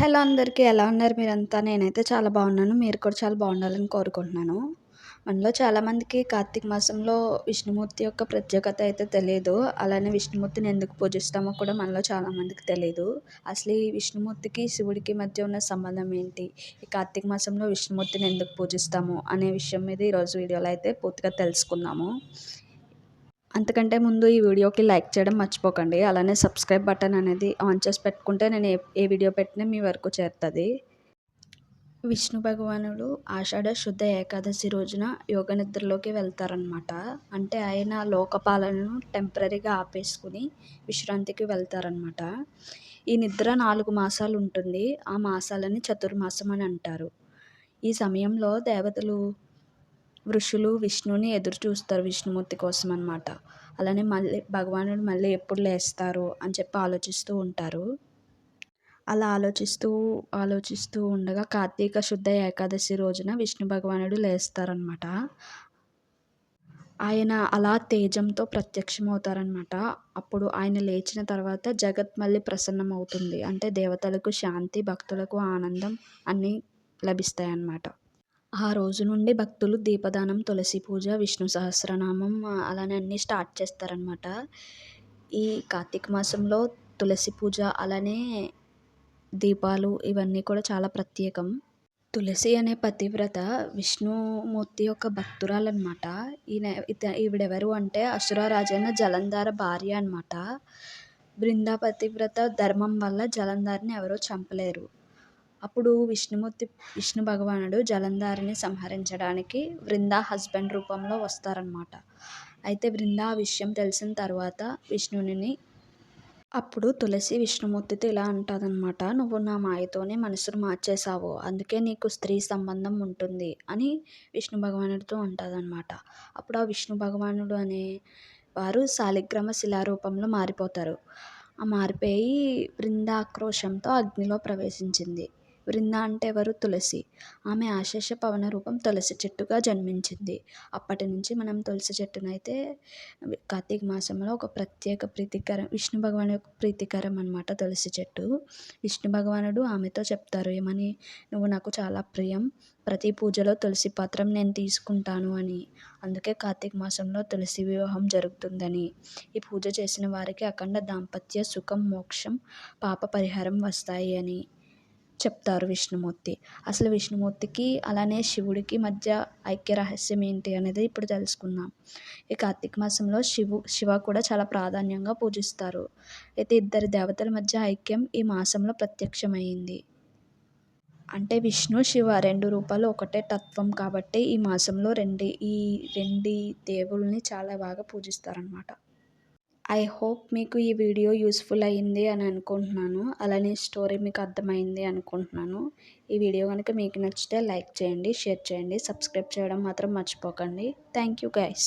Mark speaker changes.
Speaker 1: Hello అందరికీ ఎలా ఉన్నారు మీరంతా? నేనైతే చాలా బాగున్నాను. మీరు కూడా చాలా బాగుండాలని కోరుకుంటున్నాను. మనలో చాలామందికి కార్తీక మాసంలో విష్ణుమూర్తి యొక్క ప్రత్యేకత అయితే తెలియదు అలానే విష్ణుమూర్తిని ఎందుకు పూజిస్తామో కూడా మనలో చాలామందికి తెలియదు అసలు ఈ విష్ణుమూర్తికి శివుడికి మధ్య ఉన్న సంబంధం ఏంటి? ఈ కార్తీక మాసంలో విష్ణుమూర్తిని ఎందుకు పూజిస్తాము? అనే విషయం మీద ఈరోజు వీడియోలో అయితే పూర్తిగా తెలుసుకుందాము. అంతకంటే ముందు ఈ వీడియోకి లైక్ చేయడం మర్చిపోకండి. అలానే సబ్స్క్రైబ్ బటన్ అనేది ఆన్ చేసి పెట్టుకుంటే నేను ఏ ఏ వీడియో పెట్టినా మీ వరకు చేరుతుంది. విష్ణు భగవానుడు ఆషాఢ శుద్ధ ఏకాదశి రోజున యోగ నిద్రలోకి వెళ్తారనమాట అంటే ఆయన లోకపాలనను టెంపరీగా ఆపేసుకుని విశ్రాంతికి వెళ్తారనమాట ఈ నిద్ర నాలుగు మాసాలు ఉంటుంది. ఆ మాసాలని చతుర్మాసం అని అంటారు. ఈ సమయంలో దేవతలు ఋషులు విష్ణుని ఎదురు చూస్తారు విష్ణుమూర్తి కోసం అనమాట అలానే మళ్ళీ భగవానుడు మళ్ళీ ఎప్పుడు లేస్తారు అని చెప్పి ఆలోచిస్తూ ఉంటారు. అలా ఆలోచిస్తూ ఆలోచిస్తూ ఉండగా కార్తీక శుద్ధ ఏకాదశి రోజున విష్ణు భగవానుడు లేస్తారనమాట ఆయన అలా తేజంతో ప్రత్యక్షమవుతారనమాట అప్పుడు ఆయన లేచిన తర్వాత జగత్ మళ్ళీ ప్రసన్నం అవుతుంది అంటే దేవతలకు శాంతి భక్తులకు ఆనందం అన్నీ లభిస్తాయన్నమాట. ఆ రోజు నుండి భక్తులు దీపదానం తులసి పూజ విష్ణు సహస్రనామం అలానే అన్నీ స్టార్ట్ చేస్తారనమాట ఈ కార్తీక మాసంలో తులసి పూజ అలానే దీపాలు ఇవన్నీ కూడా చాలా ప్రత్యేకం. తులసి అనే పతివ్రత విష్ణుమూర్తి యొక్క భక్తురాలన్నమాట. ఈయన ఇత ఈవిడెవరు అంటే అసురారాజైన జలంధార భార్య అనమాట బృందా పతివ్రత ధర్మం వల్ల జలంధారిని ఎవరో చంపలేరు. అప్పుడు విష్ణుమూర్తి విష్ణు భగవానుడు జలంధారిని సంహరించడానికి వృందా హస్బెండ్ రూపంలో వస్తారనమాట అయితే వృందా ఆ విషయం తెలిసిన తర్వాత విష్ణుని అప్పుడు తులసి విష్ణుమూర్తితో ఇలా అంటుందన్నమాట నువ్వు నా మాయతోనే మనసును మార్చేశావు అందుకే నీకు స్త్రీ సంబంధం ఉంటుంది అని విష్ణు భగవానుడితో ఉంటుందన్నమాట అప్పుడు ఆ విష్ణు భగవానుడు అనే వారు శాలిగ్రామ శిలారూపంలో మారిపోతారు. ఆ మారిపోయి బృందాక్రోశంతో అగ్నిలో ప్రవేశించింది. వృంద అంటే ఎవరు? తులసి. ఆమె ఆశేష పవన రూపం తులసి చెట్టుగా జన్మించింది. అప్పటి నుంచి మనం తులసి చెట్టునైతే కార్తీక మాసంలో ఒక ప్రత్యేక ప్రీతికరం విష్ణు భగవాన్ యొక్క ప్రీతికరం అనమాట తులసి చెట్టు. విష్ణు భగవానుడు ఆమెతో చెప్తారు ఏమని? నువ్వు నాకు చాలా ప్రియం. ప్రతి పూజలో తులసి పాత్రం నేను తీసుకుంటాను అని. అందుకే కార్తీక మాసంలో తులసి వివాహం జరుగుతుందని. ఈ పూజ చేసిన వారికి అఖండ దాంపత్య సుఖం మోక్షం పాప పరిహారం వస్తాయి అని. చెప్తారు విష్ణుమూర్తి. అసలు విష్ణుమూర్తికి అలానే శివుడికి మధ్య ఐక్య రహస్యం ఏంటి అనేది ఇప్పుడు తెలుసుకుందాం. ఈ కార్తీక మాసంలో శివు శివ కూడా చాలా ప్రాధాన్యంగా పూజిస్తారు. అయితే ఇద్దరు దేవతల మధ్య ఐక్యం ఈ మాసంలో ప్రత్యక్షమైంది. అంటే విష్ణు శివ రెండు రూపాలు ఒకటే తత్వం కాబట్టి ఈ మాసంలో రెండు ఈ రెండు దేవుల్ని చాలా బాగా పూజిస్తారనమాట ఐ హోప్ మీకు ఈ వీడియో యూస్ఫుల్ అయ్యింది అని అనుకుంటున్నాను. అలానే స్టోరీ మీకు అర్థమైంది అనుకుంటున్నాను. ఈ వీడియో కనుక మీకు నచ్చితే లైక్ చేయండి షేర్ చేయండి సబ్స్క్రైబ్ చేయడం మాత్రం మర్చిపోకండి. Thank you guys